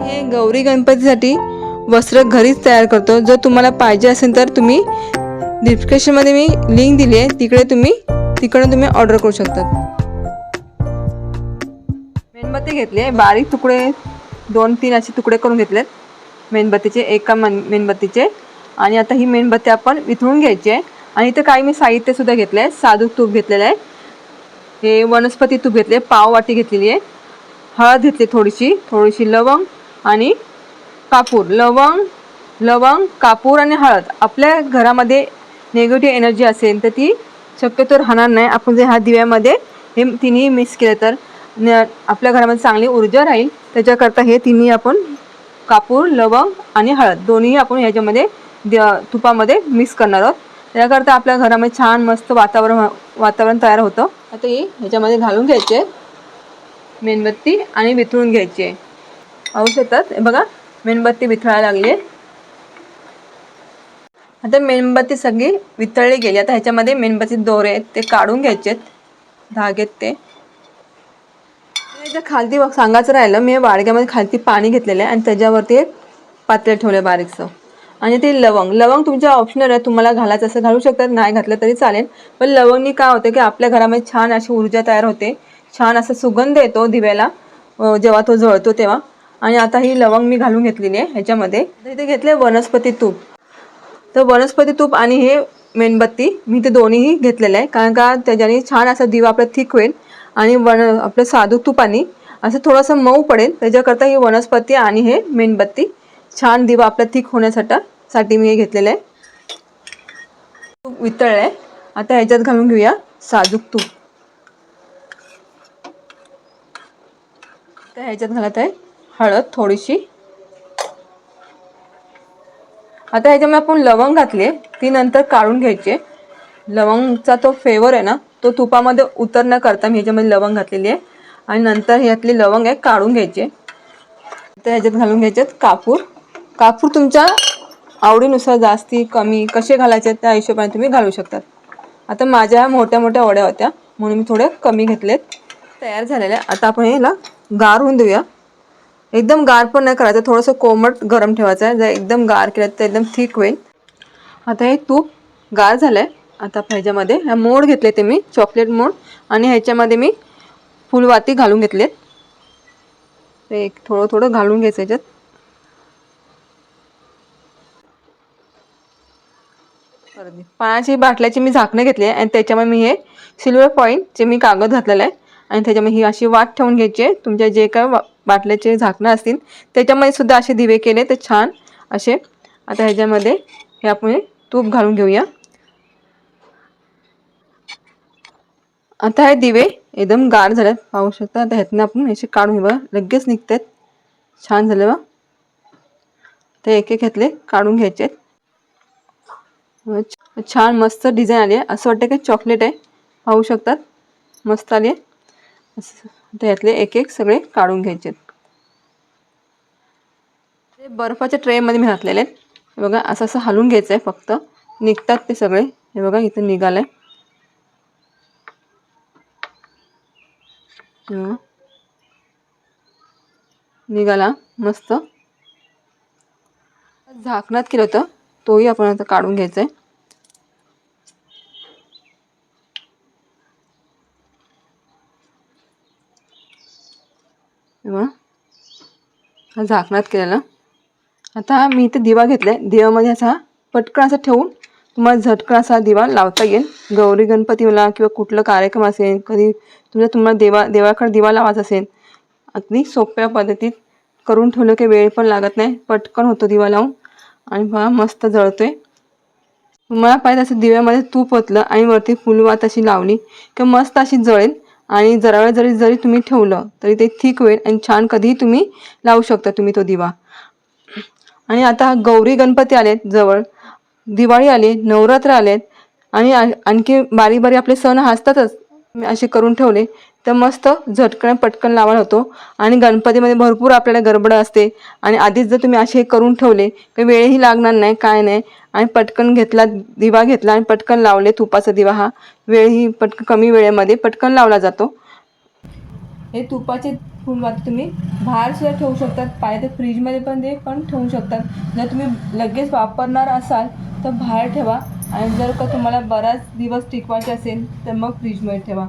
हे गौरी गणपतीसाठी वस्त्र घरीच तयार करतो. जर तुम्हाला पाहिजे असेल तर तुम्ही डिस्क्रिप्शनमध्ये मी लिंक दिली आहे. तिकडे तुम्ही तिकडून तुम्ही ऑर्डर करू शकता. मेणबत्ती घेतली आहे. बारीक तुकडे दोन तीन असे तुकडे करून घेतलेत. मेणबत्तीचे एका मन मेणबत्तीचे. आणि आता ही मेणबत्ती आपण विथळून घ्यायची आहे. आणि इथं काही मी साहित्यसुद्धा घेतलं आहे साधूक तूप घेतलेलं आहे. हे वनस्पती तूप घेतले पाव वाटी घेतलेली आहे. हळद घेतली थोडीशी. थोडीशी लवंग. आणि कापूर लवंग लवंग कापूर आणि हळद. आपल्या घरामध्ये निगेटिव्ह एनर्जी असेल तर ती शक्यतो राहणार नाही. आपण जर ह्या दिव्यामध्ये हे तिन्ही मिक्स केलं तर न आपल्या घरामध्ये चांगली ऊर्जा राहील. त्याच्याकरता हे तिन्ही आपण कापूर लवंग आणि हळद दोन्ही आपण ह्याच्यामध्ये तुपामध्ये मिक्स करणार आहोत. त्याकरता आपल्या घरामध्ये छान मस्त वातावरण वातावरण तयार होतं. आता हे ह्याच्यामध्ये घालून घ्यायचे. मेणबत्ती आणि वितळून घ्यायची. आहे पाहू येतात. बघा मेणबत्ती वितळायला लागली आता मेणबत्ती सगळी वितळली गेली. आता ह्याच्यामध्ये मेणबत्ती दोरे आहेत ते काढून घ्यायचे आहेत. ते. त्याच्या खालती सांगायचं राहिलं मी वाडग्यामध्ये खालती पाणी घेतलेलं आहे आणि त्याच्यावरती एक पातळ ठेवलं बारीकसं. आणि ते लवंग. लवंग तुमच्या ऑप्शनल आहे. तुम्हाला घालायचं असं घालू शकतात नाही घातलं तरी चालेल. पण लवंगनी काय होतं की आपल्या घरामध्ये छान अशी ऊर्जा तयार होते. छान असा सुगंध येतो दिव्याला जेव्हा तो जळतो तेव्हा. आणि आता ही लवंग मी घालून घेतलेली आहे ह्याच्यामध्ये. तर इथे घेतले वनस्पती तूप. तर वनस्पती तूप आणि हे मेणबत्ती मी ते दोन्हीही घेतलेलं आहे. कारण का त्याच्याने छान असा दिवा आपला थिक होईल आणि वन आपलं साधू आणि असं थोडंसं मऊ पडेल. त्याच्याकरता ही वनस्पती आणि हे मेणबत्ती छान दिवा आपला थिक होण्यासाठी साठी मी हे घेतलेलं आहे. तूप वितळलं आहे आता ह्याच्यात घालून घेऊया साजूक तूप. तर ह्याच्यात घालत आहे हळद थोडीशी. आता ह्याच्यामध्ये आपण लवंग घातली आहे ती नंतर काढून घ्यायची. लवंगचा तो फ्लेवर आहे ना तो तुपामध्ये उतरण्याकरता मी ह्याच्यामध्ये लवंग घातलेली आहे. आणि नंतर ह्यातली लवंग आहे काढून घ्यायचे. तर ह्याच्यात घालून घ्यायचे आहेत कापूर. कापूर तुमच्या आवडीनुसार जास्ती कमी कसे घालायचे त्या हिशोबाने तुम्ही घालू शकतात. आता माझ्या ह्या मोठ्या मोठ्या वड्या होत्या म्हणून मी थोड्या कमी घेतलेत. तयार झालेल्या आता आपण ह्याला गार होऊन देऊया. एकदम गार पण नाही करायचं थोडंसं कोमट गरम ठेवायचं आहे. जर एकदम गार केलं तर एकदम थिक होईल. आता हे तूप गार झालं आहे आता ह्याच्यामध्ये ह्या मोड घेतले ते मी चॉकलेट मोड. आणि ह्याच्यामध्ये मी फुलवाती घालून घेतलेत. ते एक थोडं थोडं घालून घ्यायचं ह्याच्यात पाण्याची बाटल्याची मी झाकणं घेतली आहे. आणि त्याच्यामध्ये मी हे सिल्वर पॉईंटचे मी कागद घातलेलं आहे. आणि त्याच्यामध्ये ही अशी वाट ठेवून घ्यायची आहे. तुमच्या जे काय वा बाटल्याचे झाकणं असतील त्याच्यामध्ये सुद्धा असे दिवे केले तर छान असे. आता ह्याच्यामध्ये हे आपण हे तूप घालून घेऊया. आता हे दिवे एकदम गार झालेत. पाहू शकता आता ह्यातनं आपण असे काढून घेऊ लगेच निघतात छान झाले बा ते एक एक घेतले काढून घ्यायचे छान मस्त डिझाईन आली आहे. असं वाटतं की चॉकलेट आहे. पाहू शकतात. मस्त आली आहे. असं त्यातले एक एक सगळे काढून घ्यायचे ते बर्फाच्या ट्रेमध्ये मी घातलेले आहेत. बघा असं असं हलवून घ्यायचं आहे फक्त. निघतात ते सगळे. हे बघा इथं निघालं आहे निघाला मस्त. झाकणात केलं होतं तोही आपण आता काढून घ्यायचा आहे हे हा झाकणात केलेला. आता मी इथे दिवा घेतला आहे दिव्यामध्ये असा पटकन असा ठेवून तुम्हाला झटकन असा दिवा लावता येईल. गौरी गणपतीला किंवा कुठलं कार्यक्रम असेल कधी तुमच्या तुम्हाला देवा देवाकडे दिवा लावायचा असेल अगदी सोप्या पद्धतीत करून ठेवलं की वेळ पण लागत नाही. पटकन होतो दिवा लावून. आणि बघा मस्त जळतोय. तुम्हाला पाहिजे असं दिव्यामध्ये तूप ओतलं आणि वरती फुलवात अशी लावली किंवा मस्त अशी जळेल. आणि जरा वेळ जरी जरी तुम्ही ठेवलं तरी ते थिक होईल आणि छान कधीही तुम्ही लावू शकता तुम्ही तो दिवा. आणि आता गौरी गणपती आलेत जवळ. दिवाळी आली नवरात्र आलेत. आणि आणखी बारीक बारीक आपले सण असतातच मी असे करून ठेवले. तर मस्त झटकन पटकन लावायला होतो. आणि गणपतीमध्ये भरपूर आपल्याला गडबड असते. आणि आधीच जर तुम्ही असे करून ठेवले तर वेळही लागणार नाही काय नाही. आणि पटकन घेतला दिवा घेतला आणि पटकन लावले तुपाचा दिवा हा. वेळही पटकन कमी वेळेमध्ये पटकन लावला जातो. हे तुपाचे फुलवाती तुम्ही बाहेरसुद्धा ठेवू शकतात. पाहिजे तर फ्रीजमध्ये पण ते पण ठेवू शकतात. जर तुम्ही लगेच वापरणार असाल तर बाहेर ठेवा. आणि जर का तुम्हाला बराच दिवस टिकवायचे असेल तर मग फ्रीजमध्ये ठेवा.